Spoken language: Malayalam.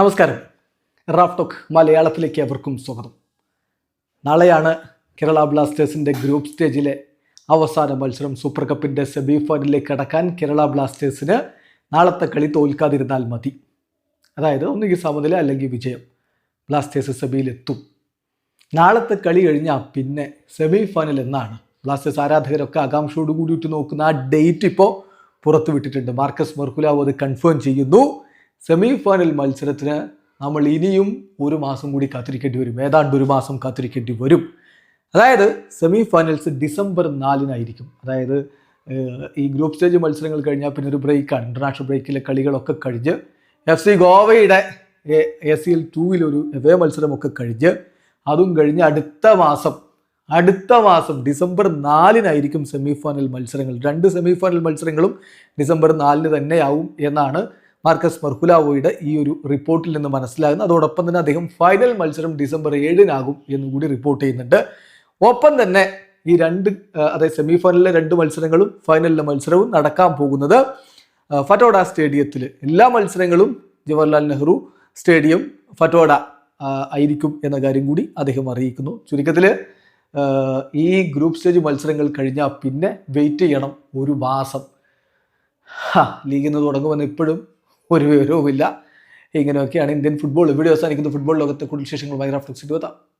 നമസ്കാരം. റാഫ് ടോക്ക് മലയാളത്തിലേക്ക് അവർക്കും സ്വാഗതം. നാളെയാണ് കേരള ബ്ലാസ്റ്റേഴ്സിന്റെ ഗ്രൂപ്പ് സ്റ്റേജിലെ അവസാന മത്സരം സൂപ്പർ കപ്പിന്റെ സെമി ഫൈനലിലേക്ക് കടക്കാൻ കേരള ബ്ലാസ്റ്റേഴ്സിന് നാളത്തെ കളി തോൽക്കാതിരുന്നാൽ മതി. അതായത് ഒന്നുകിൽ സമനില അല്ലെങ്കിൽ വിജയം. ബ്ലാസ്റ്റേഴ്സ് സെമിയിലെത്തും നാളത്തെ കളി കഴിഞ്ഞാൽ പിന്നെ സെമി ഫൈനൽ എന്നാണ്. ബ്ലാസ്റ്റേഴ്സ് ആരാധകരൊക്കെ ആകാംക്ഷയോട് കൂടിയിട്ട് നോക്കുന്ന ആ ഡേറ്റ് ഇപ്പോൾ പുറത്തുവിട്ടിട്ടുണ്ട്. മാർക്കസ് മെർക്കുലാവ് അത് കൺഫേം ചെയ്യുന്നു. സെമി ഫൈനൽ മത്സരത്തിന് നമ്മൾ ഇനിയും ഒരു മാസം കൂടി കാത്തിരിക്കേണ്ടി വരും. ഏതാണ്ട് ഒരു മാസം കാത്തിരിക്കേണ്ടി വരും. അതായത് സെമി ഫൈനൽസ് ഡിസംബർ നാലിനായിരിക്കും. അതായത് ഈ ഗ്രൂപ്പ് സ്റ്റേജ് മത്സരങ്ങൾ കഴിഞ്ഞാൽ പിന്നെ ഒരു ബ്രേക്കാണ് ഇന്റർനാഷണൽ ബ്രേക്കിലെ കളികളൊക്കെ കഴിഞ്ഞ് എഫ് സി ഗോവയുടെ എ സി എൽ ടൂവിലൊരു എവേ മത്സരമൊക്കെ കഴിഞ്ഞ് അതും കഴിഞ്ഞ് അടുത്ത മാസം അടുത്ത മാസം ഡിസംബർ നാലിനായിരിക്കും സെമി ഫൈനൽ മത്സരങ്ങൾ. രണ്ട് സെമി ഫൈനൽ മത്സരങ്ങളും ഡിസംബർ നാലിന് തന്നെയാവും എന്നാണ് മാർക്കസ് മർഹുലാവോയുടെ ഈ ഒരു റിപ്പോർട്ടിൽ നിന്ന് മനസ്സിലാകുന്നു. അതോടൊപ്പം തന്നെ അദ്ദേഹം ഫൈനൽ മത്സരം ഡിസംബർ ഏഴിനാകും എന്ന് കൂടി റിപ്പോർട്ട് ചെയ്യുന്നുണ്ട്. ഒപ്പം തന്നെ ഈ രണ്ട് അതായത് സെമി ഫൈനലിലെ രണ്ട് മത്സരങ്ങളും ഫൈനലിലെ മത്സരവും നടക്കാൻ പോകുന്നത് ഫറ്റോഡ സ്റ്റേഡിയത്തിൽ എല്ലാ മത്സരങ്ങളും ജവഹർലാൽ നെഹ്റു സ്റ്റേഡിയം ഫറ്റോഡ ആയിരിക്കും എന്ന കാര്യം കൂടി അദ്ദേഹം അറിയിക്കുന്നു. ചുരുക്കത്തിൽ ഈ ഗ്രൂപ്പ് സ്റ്റേജ് മത്സരങ്ങൾ കഴിഞ്ഞാൽ പിന്നെ വെയിറ്റ് ചെയ്യണം ഒരു മാസം. ലീഗിൽ നിന്ന് തുടങ്ങുമെന്ന് ഇപ്പോഴും ഒരു വിവരവുമില്ല. ഇങ്ങനെയൊക്കെയാണ് ഇന്ത്യൻ ഫുട്ബോൾ ഇവിടെ അവസാനിക്കുന്ന. ഫുട്ബോൾ ലോകത്തെ കൂടുതൽ വിശേഷങ്ങൾ മൈഗ്രാഫ്റ്റ് എത്താം